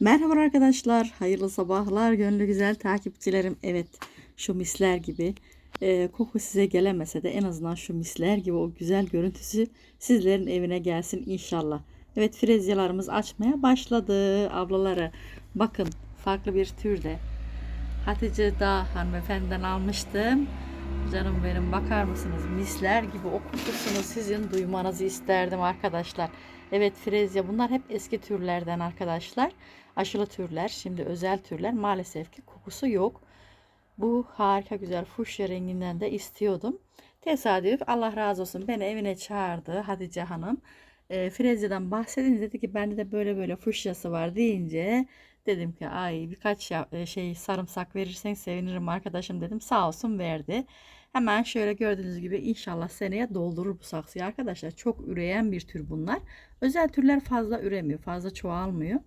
Merhaba arkadaşlar, hayırlı sabahlar, gönlü güzel takipçilerim. Evet, şu misler gibi e, koku size gelemese de en azından şu misler gibi o güzel görüntüsü sizlerin evine gelsin inşallah. Evet, frezyalarımız açmaya başladı ablaları. Bakın, farklı bir türde. Hatice Dağ hanımefendiden almıştım. Canım benim bakar mısınız misler gibi o kokusunu sizin duymanızı isterdim arkadaşlar. Evet frezya bunlar hep eski türlerden arkadaşlar. Aşılı türler şimdi özel türler maalesef ki kokusu yok. Bu harika güzel fuşya renginden de istiyordum. Tesadüf Allah razı olsun beni evine çağırdı Hatice Hanım. E, Frezyadan bahsedince dedi ki bende de böyle böyle fuşyası var deyince dedim ki ay birkaç e, şey sarımsak verirsen sevinirim arkadaşım dedim. Sağ olsun verdi. Hemen şöyle gördüğünüz gibi inşallah seneye doldurur bu saksıyı arkadaşlar. Çok üreyen bir tür bunlar. Özel türler fazla üremiyor. Fazla çoğalmıyor.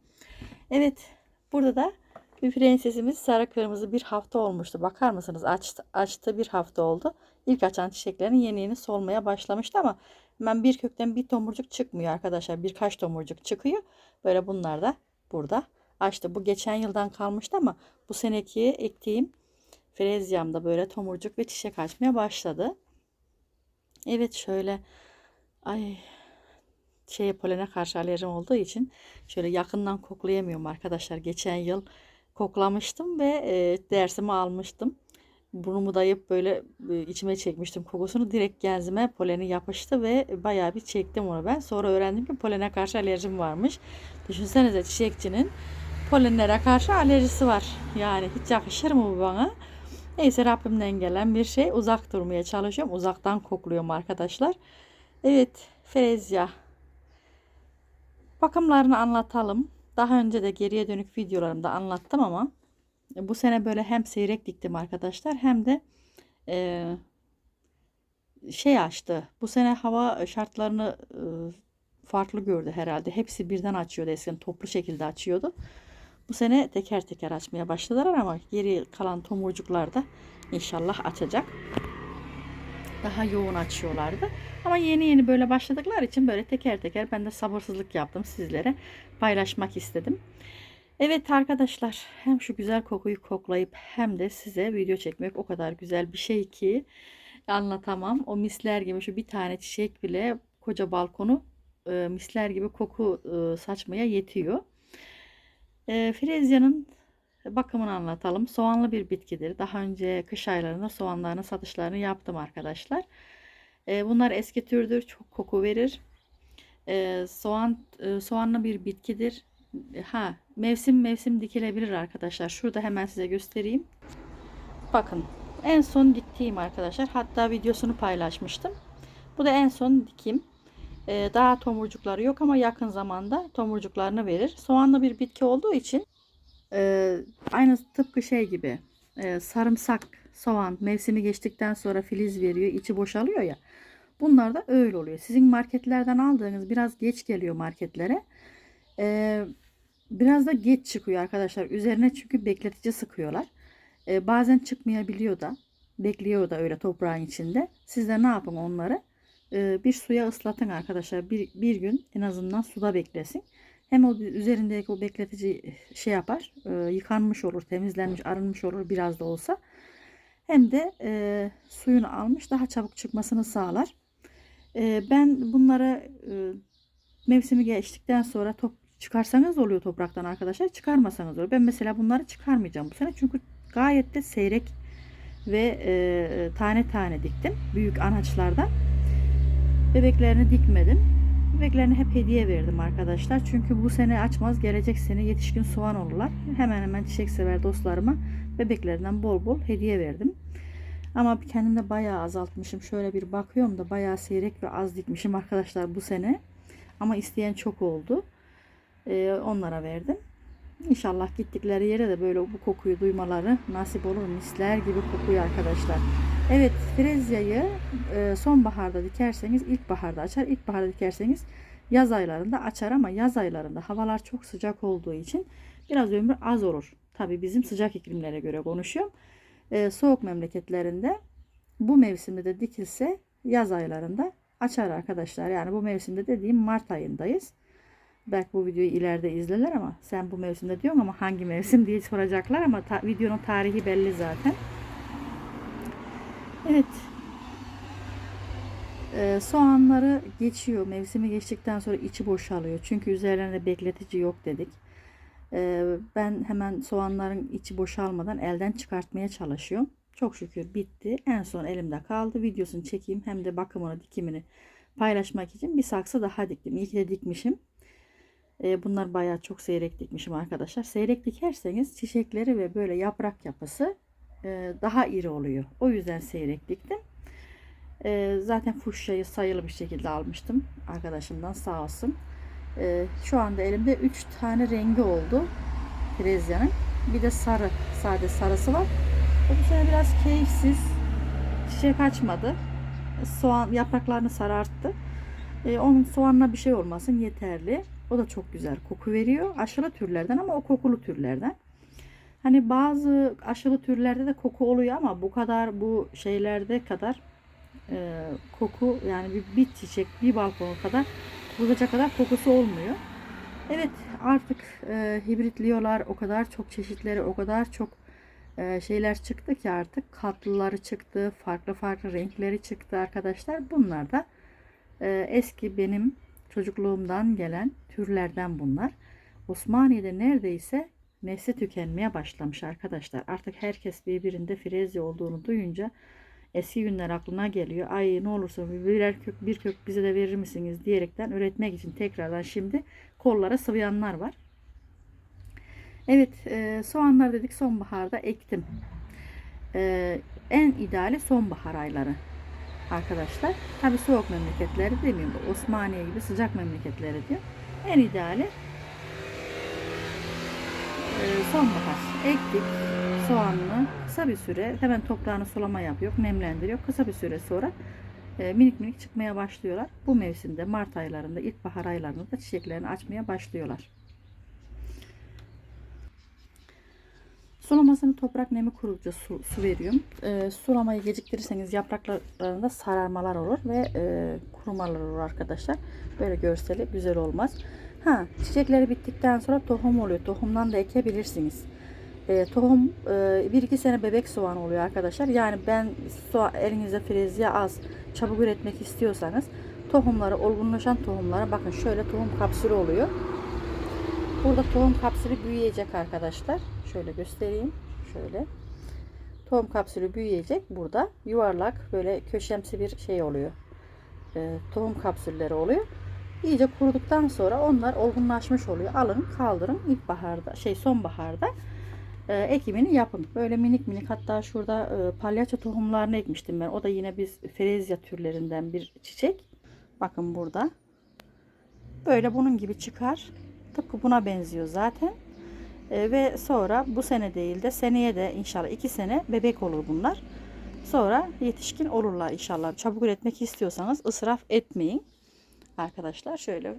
Evet burada da bir prensesimiz sarı kırmızı bir hafta olmuştu. Bakar mısınız? Açtı, açtı bir hafta oldu. İlk açan çiçeklerin yeni yeni solmaya başlamıştı ama hemen bir kökten bir tomurcuk çıkmıyor arkadaşlar. Birkaç tomurcuk çıkıyor. Böyle bunlar da burada açtı. Bu geçen yıldan kalmıştı ama bu seneki ektiğim Frezyamda böyle tomurcuk ve çiçek açmaya başladı. Evet şöyle ay şeye polene karşı alerjim olduğu için şöyle yakından koklayamıyorum arkadaşlar. Geçen yıl koklamıştım ve e, dersimi almıştım. Burnumu dayayıp böyle e, içime çekmiştim kokusunu. Direkt genzime poleni yapıştı ve bayağı bir çektim onu ben. Sonra öğrendim ki polene karşı alerjim varmış. Düşünsenize çiçekçinin polenlere karşı alerjisi var. Yani hiç yakışır mı bu bana? Neyse Rabbimden gelen bir şey. Uzak durmaya çalışıyorum. Uzaktan kokluyorum arkadaşlar. Evet Frezya. Bakımlarını anlatalım. Daha önce de geriye dönük videolarımda anlattım ama bu sene böyle hem seyrek diktim arkadaşlar hem de e, şey açtı. Bu sene hava şartlarını e, farklı gördü herhalde. Hepsi birden açıyordu eskiden toplu şekilde açıyordu. Bu sene teker teker açmaya başladılar ama geri kalan tomurcuklar da inşallah açacak. Daha yoğun açıyorlardı. Ama yeni yeni böyle başladıkları için böyle teker teker ben de sabırsızlık yaptım sizlere paylaşmak istedim. Evet arkadaşlar hem şu güzel kokuyu koklayıp hem de size video çekmek o kadar güzel bir şey ki anlatamam. O misler gibi şu bir tane çiçek bile koca balkonu e, misler gibi koku e, saçmaya yetiyor. E, Frezyanın bakımını anlatalım. Soğanlı bir bitkidir. Daha önce kış aylarında soğanlarını satışlarını yaptım arkadaşlar. E, bunlar eski türdür. Çok koku verir. E, soğan e, soğanlı bir bitkidir. Ha mevsim mevsim dikilebilir arkadaşlar. Şurada hemen size göstereyim. Bakın en son diktiğim arkadaşlar. Hatta videosunu paylaşmıştım. Bu da en son dikim. Ee, daha tomurcukları yok ama yakın zamanda tomurcuklarını verir. Soğanlı bir bitki olduğu için e, aynı tıpkı şey gibi e, sarımsak, soğan mevsimi geçtikten sonra filiz veriyor, içi boşalıyor ya. Bunlar da öyle oluyor. Sizin marketlerden aldığınız biraz geç geliyor marketlere. E, biraz da geç çıkıyor arkadaşlar. Üzerine çünkü bekletici sıkıyorlar. Bazen çıkmayabiliyor da. Bekliyor da öyle toprağın içinde. Siz de ne yapın onları? E, bir suya ıslatın arkadaşlar. Bir, bir gün en azından suda beklesin. Hem o üzerindeki o bekletici şey yapar. E, yıkanmış olur, temizlenmiş, arınmış olur biraz da olsa. Hem de e, suyunu almış daha çabuk çıkmasını sağlar. E, ben bunları e, mevsimi geçtikten sonra top çıkarsanız oluyor topraktan arkadaşlar. Çıkarmasanız oluyor. Ben mesela bunları çıkarmayacağım bu sene. Çünkü gayet de seyrek ve e, tane tane diktim. Büyük anaçlardan. Bebeklerini dikmedim. Bebeklerini hep hediye verdim arkadaşlar. Çünkü bu sene açmaz. Gelecek sene yetişkin soğan olurlar. Hemen hemen çiçek sever dostlarıma bebeklerinden bol bol hediye verdim. Ama kendim de bayağı azaltmışım. Şöyle bir bakıyorum da bayağı seyrek ve az dikmişim arkadaşlar bu sene. Ama isteyen çok oldu. Ee, onlara verdim. İnşallah gittikleri yere de böyle bu kokuyu duymaları nasip olur. Misler gibi kokuyor arkadaşlar. Evet frezyayı e, sonbaharda dikerseniz ilkbaharda açar. İlkbaharda dikerseniz yaz aylarında açar ama yaz aylarında havalar çok sıcak olduğu için biraz ömrü az olur. Tabi bizim sıcak iklimlere göre konuşuyorum. E, soğuk memleketlerinde bu mevsimde de dikilse yaz aylarında açar arkadaşlar. Yani bu mevsimde dediğim Mart ayındayız. belki bu videoyu ileride izlerler ama sen bu mevsimde diyorsun ama hangi mevsim diye soracaklar ama ta- videonun tarihi belli zaten. Evet. Ee, soğanları geçiyor. Mevsimi geçtikten sonra içi boşalıyor. Çünkü üzerlerinde bekletici yok dedik. Ee, ben hemen soğanların içi boşalmadan elden çıkartmaya çalışıyorum. Çok şükür bitti. En son elimde kaldı. Videosunu çekeyim hem de bakımını, dikimini paylaşmak için bir saksı daha diktim. İyi ki de dikmişim. Ee, bunlar bayağı çok seyrek dikmişim arkadaşlar. Seyrek dikerseniz çiçekleri ve böyle yaprak yapısı e, daha iri oluyor. O yüzden seyrek diktim. E, zaten fuşyayı sayılı bir şekilde almıştım arkadaşımdan sağ olsun. E, şu anda elimde 3 tane rengi oldu. Frezyanın. Bir de sarı. Sade sarısı var. O bu sene biraz keyifsiz. Çiçek açmadı. Soğan yapraklarını sararttı. Onun soğanla bir şey olmasın yeterli. O da çok güzel koku veriyor. Aşılı türlerden ama o kokulu türlerden. Hani bazı aşılı türlerde de koku oluyor ama bu kadar bu şeylerde kadar e, koku yani bir, bir çiçek bir balkon kadar bulacak kadar kokusu olmuyor. Evet artık e, hibritliyorlar o kadar çok çeşitleri o kadar çok e, şeyler çıktı ki artık katlıları çıktı farklı farklı renkleri çıktı arkadaşlar. Bunlar da e, eski benim çocukluğumdan gelen türlerden bunlar. Osmaniye'de neredeyse nesli tükenmeye başlamış arkadaşlar. Artık herkes birbirinde frezya olduğunu duyunca eski günler aklına geliyor. Ay ne olursa birer kök bir kök bize de verir misiniz diyerekten üretmek için tekrardan şimdi kollara sıvayanlar var. Evet e, soğanlar dedik sonbaharda ektim. E, en ideali sonbahar ayları arkadaşlar. Tabi soğuk memleketleri demiyorum. Osmaniye gibi sıcak memleketleri diyor. En ideali sonbahar. Ektik soğanını kısa bir süre hemen toprağını sulama yapıyor, nemlendiriyor. Kısa bir süre sonra e, minik minik çıkmaya başlıyorlar. Bu mevsimde Mart aylarında, ilkbahar aylarında da çiçeklerini açmaya başlıyorlar. Sulamasını toprak nemi kurudukça su, su veriyorum. E, sulamayı geciktirirseniz yapraklarında sararmalar olur ve e, kurumalar olur arkadaşlar. Böyle görseli güzel olmaz. Ha, çiçekleri bittikten sonra tohum oluyor. Tohumdan da ekebilirsiniz. E, tohum e, bir iki sene bebek soğan oluyor arkadaşlar. Yani ben soğan, elinizde frezya az çabuk üretmek istiyorsanız tohumları olgunlaşan tohumlara bakın şöyle tohum kapsülü oluyor. Burada tohum kapsülü büyüyecek arkadaşlar. Şöyle göstereyim. Şöyle. Tohum kapsülü büyüyecek. Burada yuvarlak böyle köşemsi bir şey oluyor. E, tohum kapsülleri oluyor. İyice kuruduktan sonra onlar olgunlaşmış oluyor. Alın kaldırın ilkbaharda şey sonbaharda e, ekimini yapın. Böyle minik minik hatta şurada e, palyaço tohumlarını ekmiştim ben. O da yine biz frezya türlerinden bir çiçek. Bakın burada. Böyle bunun gibi çıkar. Tıpkı buna benziyor zaten. E, ve sonra bu sene değil de seneye de inşallah iki sene bebek olur bunlar. Sonra yetişkin olurlar inşallah. Çabuk üretmek istiyorsanız ısraf etmeyin. Arkadaşlar şöyle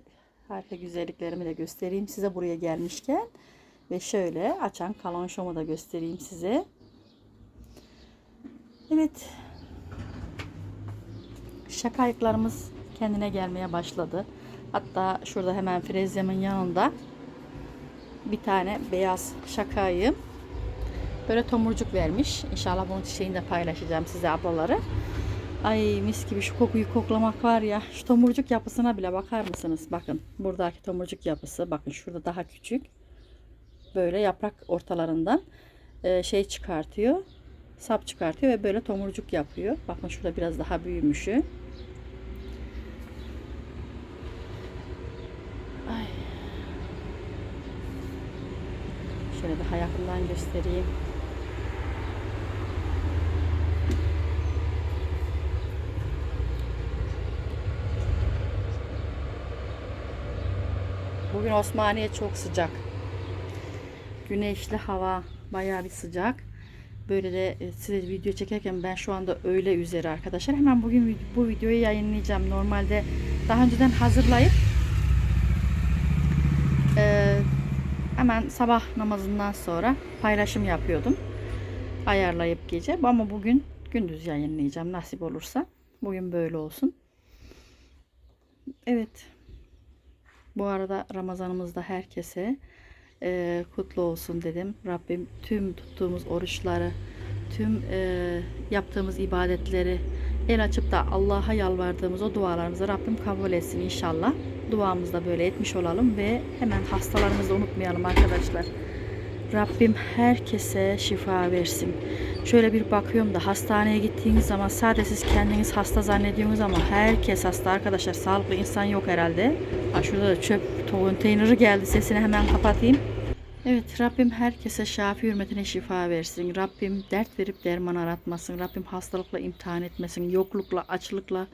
harika güzelliklerimi de göstereyim size buraya gelmişken. Ve şöyle açan kalonşomu da göstereyim size. Evet. Şakayıklarımız kendine gelmeye başladı. Hatta şurada hemen frezyamın yanında bir tane beyaz şakayı böyle tomurcuk vermiş. İnşallah bunun çiçeğini de paylaşacağım size ablaları. Ay mis gibi şu kokuyu koklamak var ya. Şu tomurcuk yapısına bile bakar mısınız? Bakın buradaki tomurcuk yapısı. Bakın şurada daha küçük. Böyle yaprak ortalarından e, şey çıkartıyor. Sap çıkartıyor ve böyle tomurcuk yapıyor. Bakın şurada biraz daha büyümüşü. Ay. Şöyle daha yakından göstereyim. Bugün Osmaniye çok sıcak. Güneşli hava bayağı bir sıcak. Böyle de e, size video çekerken ben şu anda öğle üzeri arkadaşlar. Hemen bugün bu videoyu yayınlayacağım. Normalde daha önceden hazırlayıp e, hemen sabah namazından sonra paylaşım yapıyordum. Ayarlayıp gece. Ama bugün gündüz yayınlayacağım nasip olursa. Bugün böyle olsun. Evet. Bu arada Ramazanımızda herkese e, kutlu olsun dedim. Rabbim tüm tuttuğumuz oruçları, tüm e, yaptığımız ibadetleri el açıp da Allah'a yalvardığımız o dualarımızı Rabbim kabul etsin inşallah. Duamızı da böyle etmiş olalım ve hemen hastalarımızı unutmayalım arkadaşlar. Rabbim herkese şifa versin. Şöyle bir bakıyorum da hastaneye gittiğiniz zaman sadece siz kendiniz hasta zannediyorsunuz ama herkes hasta arkadaşlar. Sağlıklı insan yok herhalde. Ha, şurada da çöp konteyneri geldi. Sesini hemen kapatayım. Evet Rabbim herkese şafi hürmetine şifa versin. Rabbim dert verip derman aratmasın. Rabbim hastalıkla imtihan etmesin. Yoklukla, açlıkla,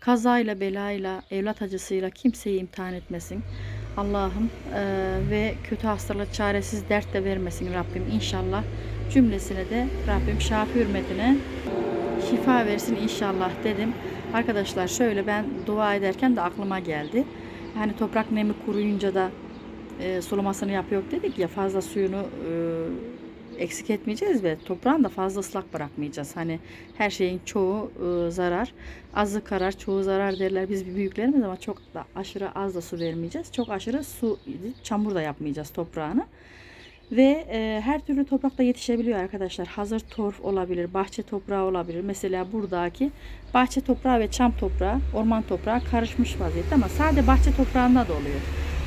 kazayla, belayla, evlat acısıyla kimseyi imtihan etmesin. Allah'ım eee, ve kötü hastalık çaresiz dert de vermesin Rabbim inşallah. Cümlesine de Rabbim şafi hürmetine şifa versin inşallah dedim. Arkadaşlar şöyle ben dua ederken de aklıma geldi. Hani toprak nemi kuruyunca da e, sulamasını yapıyor dedik ya fazla suyunu e, eksik etmeyeceğiz ve toprağın da fazla ıslak bırakmayacağız. Hani her şeyin çoğu e, zarar, azı karar, çoğu zarar derler biz bir büyüklerimiz ama çok da aşırı az da su vermeyeceğiz. Çok aşırı su, çamur da yapmayacağız toprağını. Ve e, her türlü toprakta yetişebiliyor arkadaşlar. Hazır torf olabilir, bahçe toprağı olabilir. Mesela buradaki bahçe toprağı ve çam toprağı, orman toprağı karışmış vaziyette ama sadece bahçe toprağında da oluyor.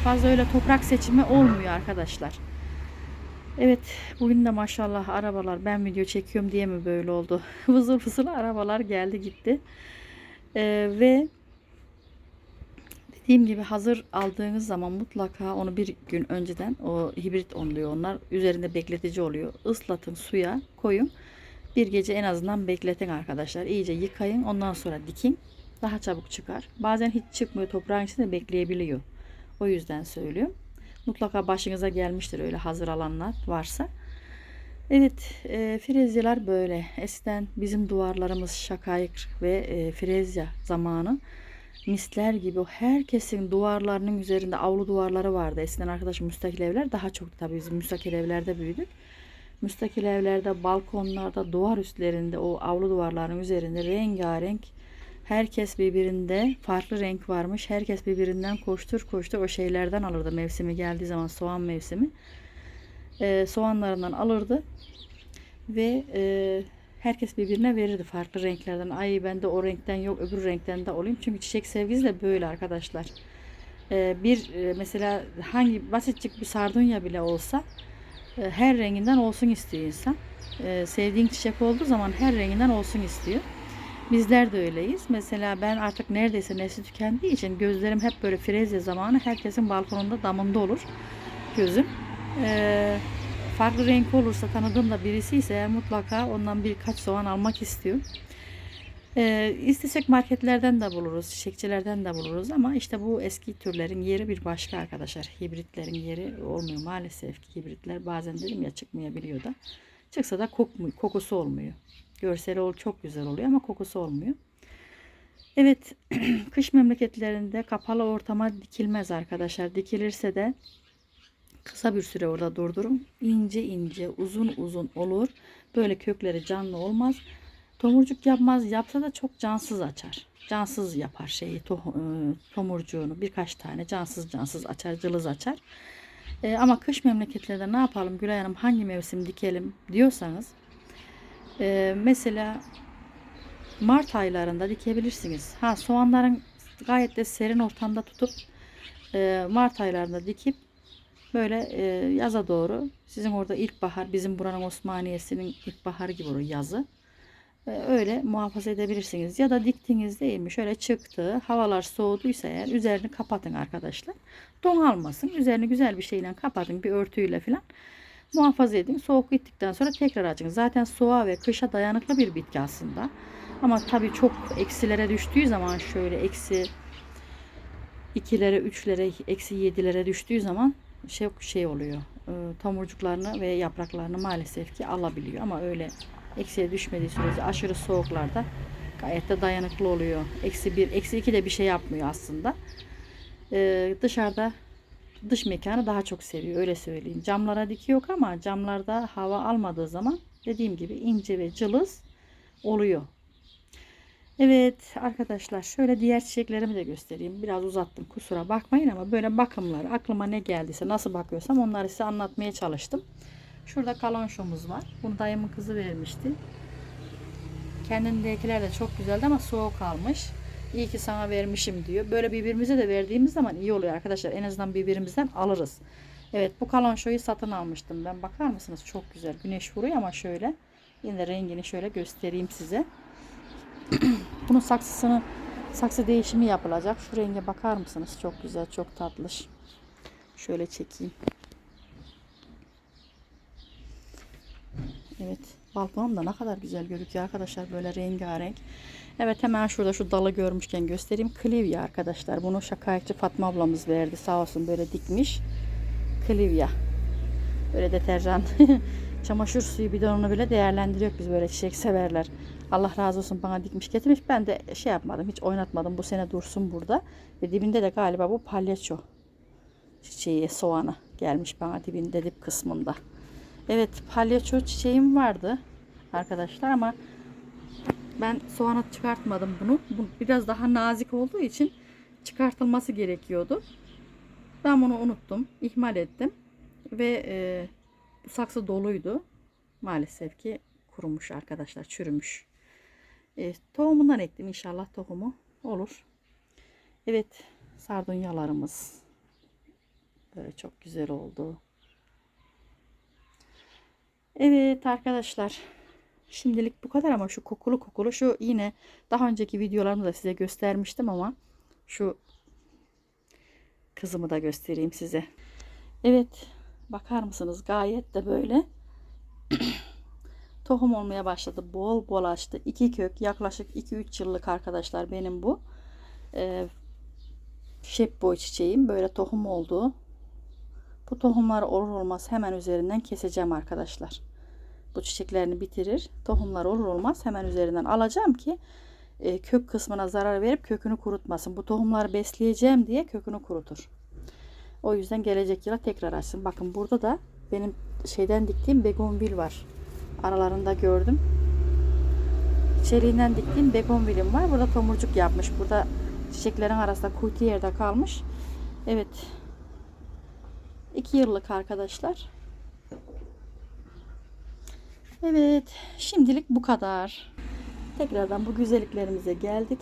Fazla öyle toprak seçimi olmuyor arkadaşlar. Evet bugün de maşallah arabalar ben video çekiyorum diye mi böyle oldu? Vızır vızır arabalar geldi gitti. E, ve Dediğim gibi hazır aldığınız zaman mutlaka onu bir gün önceden o hibrit oluyor onlar. Üzerinde bekletici oluyor. Islatın suya koyun. Bir gece en azından bekletin arkadaşlar. İyice yıkayın ondan sonra dikin. Daha çabuk çıkar. Bazen hiç çıkmıyor toprağın içinde bekleyebiliyor. O yüzden söylüyorum. Mutlaka başınıza gelmiştir öyle hazır alanlar varsa. Evet, e, frezyalar böyle. Eskiden bizim duvarlarımız şakayık ve e, frezya zamanı misler gibi o herkesin duvarlarının üzerinde avlu duvarları vardı. Eskiden arkadaş müstakil evler daha çok tabii biz müstakil evlerde büyüdük. Müstakil evlerde, balkonlarda, duvar üstlerinde o avlu duvarların üzerinde rengarenk herkes birbirinde farklı renk varmış. Herkes birbirinden koştur koştur o şeylerden alırdı mevsimi geldiği zaman soğan mevsimi. Ee, soğanlarından alırdı ve e, herkes birbirine verirdi farklı renklerden. Ay ben de o renkten yok öbür renkten de olayım. Çünkü çiçek sevgisi de böyle arkadaşlar. Ee, bir e, mesela hangi basitçik bir sardunya bile olsa e, her renginden olsun istiyor insan. E, sevdiğin çiçek olduğu zaman her renginden olsun istiyor. Bizler de öyleyiz. Mesela ben artık neredeyse nesli tükendiği için gözlerim hep böyle frezya zamanı herkesin balkonunda damında olur gözüm. Ee, farklı renk olursa tanıdığım da birisi ise mutlaka ondan birkaç soğan almak istiyor. Ee, istesek marketlerden de buluruz, çiçekçilerden de buluruz ama işte bu eski türlerin yeri bir başka arkadaşlar. Hibritlerin yeri olmuyor maalesef ki hibritler bazen dedim ya çıkmayabiliyor da. Çıksa da kokmuyor, kokusu olmuyor. Görseli ol çok güzel oluyor ama kokusu olmuyor. Evet, kış memleketlerinde kapalı ortama dikilmez arkadaşlar. Dikilirse de kısa bir süre orada durdurun. İnce ince, uzun uzun olur. Böyle kökleri canlı olmaz. Tomurcuk yapmaz. Yapsa da çok cansız açar. Cansız yapar şeyi, to, e, tomurcuğunu birkaç tane cansız cansız açar, cılız açar. E, ama kış memleketlerde ne yapalım Gülay Hanım hangi mevsim dikelim diyorsanız e, mesela Mart aylarında dikebilirsiniz. Ha soğanların gayet de serin ortamda tutup e, Mart aylarında dikip böyle e, yaza doğru sizin orada ilkbahar bizim buranın Osmaniye'sinin ilkbaharı gibi olur yazı. E, öyle muhafaza edebilirsiniz. Ya da diktiniz değil mi? Şöyle çıktı. Havalar soğuduysa eğer üzerini kapatın arkadaşlar. Don almasın. Üzerini güzel bir şeyle kapatın. Bir örtüyle falan. Muhafaza edin. Soğuk gittikten sonra tekrar açın. Zaten soğuğa ve kışa dayanıklı bir bitki aslında. Ama tabii çok eksilere düştüğü zaman şöyle eksi ikilere, üçlere, eksi yedilere düştüğü zaman şey şey oluyor. E, tomurcuklarını ve yapraklarını maalesef ki alabiliyor ama öyle eksiye düşmediği sürece aşırı soğuklarda gayet de dayanıklı oluyor. Eksi bir, eksi iki de bir şey yapmıyor aslında. E, dışarıda dış mekanı daha çok seviyor öyle söyleyeyim. Camlara diki yok ama camlarda hava almadığı zaman dediğim gibi ince ve cılız oluyor. Evet arkadaşlar şöyle diğer çiçeklerimi de göstereyim. Biraz uzattım kusura bakmayın ama böyle bakımları aklıma ne geldiyse nasıl bakıyorsam onları size anlatmaya çalıştım. Şurada kalonşomuz var. Bunu dayımın kızı vermişti. Kendindekiler de çok güzeldi ama soğuk kalmış. İyi ki sana vermişim diyor. Böyle birbirimize de verdiğimiz zaman iyi oluyor arkadaşlar. En azından birbirimizden alırız. Evet bu kalonşoyu satın almıştım ben. Bakar mısınız? Çok güzel. Güneş vuruyor ama şöyle. Yine rengini şöyle göstereyim size. Bunun saksısını saksı değişimi yapılacak. Şu renge bakar mısınız? Çok güzel, çok tatlış. Şöyle çekeyim. Evet, balkonum da ne kadar güzel gözüküyor arkadaşlar böyle rengarenk. Evet hemen şurada şu dalı görmüşken göstereyim. Clivia arkadaşlar. Bunu şakayetçi Fatma ablamız verdi. Sağ olsun böyle dikmiş. Clivia. Böyle deterjan çamaşır suyu bidonunu bile değerlendiriyor biz böyle çiçek severler. Allah razı olsun bana dikmiş getirmiş. Ben de şey yapmadım hiç oynatmadım. Bu sene dursun burada. Ve dibinde de galiba bu palyaço çiçeği soğanı gelmiş bana dibinde dip kısmında. Evet palyaço çiçeğim vardı arkadaşlar ama ben soğanı çıkartmadım bunu. Bu biraz daha nazik olduğu için çıkartılması gerekiyordu. Ben bunu unuttum. ihmal ettim. Ve e, bu saksı doluydu. Maalesef ki kurumuş arkadaşlar. Çürümüş. E, tohumundan ektim. inşallah tohumu olur. Evet. Sardunyalarımız. Böyle çok güzel oldu. Evet arkadaşlar. Şimdilik bu kadar ama şu kokulu kokulu şu yine daha önceki videolarımda size göstermiştim ama şu kızımı da göstereyim size. Evet bakar mısınız gayet de böyle tohum olmaya başladı. Bol bol açtı. İki kök yaklaşık 2-3 yıllık arkadaşlar benim bu. Ee, şep boy çiçeğim böyle tohum oldu. Bu tohumları olur olmaz hemen üzerinden keseceğim arkadaşlar. Bu çiçeklerini bitirir. Tohumlar olur olmaz hemen üzerinden alacağım ki e, kök kısmına zarar verip kökünü kurutmasın. Bu tohumları besleyeceğim diye kökünü kurutur. O yüzden gelecek yıla tekrar açsın. Bakın burada da benim şeyden diktiğim begonvil var. Aralarında gördüm. Çeliğinden diktiğim begonvilim var. Burada tomurcuk yapmış. Burada çiçeklerin arasında kuytu yerde kalmış. Evet. 2 yıllık arkadaşlar. Evet. Şimdilik bu kadar. Tekrardan bu güzelliklerimize geldik.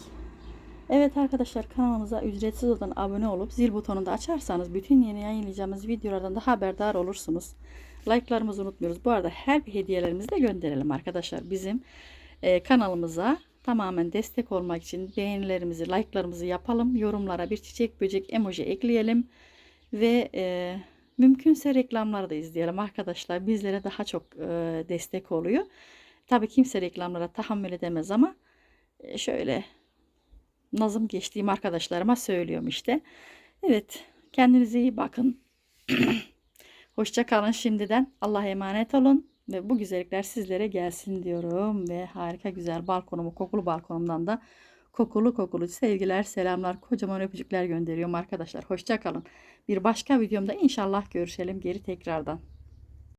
Evet arkadaşlar kanalımıza ücretsiz olan abone olup zil butonunu da açarsanız bütün yeni yayınlayacağımız videolardan da haberdar olursunuz. Like'larımızı unutmuyoruz. Bu arada her bir hediyelerimizi de gönderelim arkadaşlar. Bizim e, kanalımıza tamamen destek olmak için beğenilerimizi, like'larımızı yapalım. Yorumlara bir çiçek, böcek, emoji ekleyelim. Ve e, mümkünse reklamları da izleyelim arkadaşlar. Bizlere daha çok e, destek oluyor. Tabii kimse reklamlara tahammül edemez ama e, şöyle nazım geçtiğim arkadaşlarıma söylüyorum işte. Evet kendinize iyi bakın. Hoşça kalın şimdiden. Allah'a emanet olun. Ve bu güzellikler sizlere gelsin diyorum. Ve harika güzel balkonumu, kokulu balkonumdan da kokulu kokulu sevgiler, selamlar, kocaman öpücükler gönderiyorum arkadaşlar. Hoşça kalın. Bir başka videomda inşallah görüşelim geri tekrardan.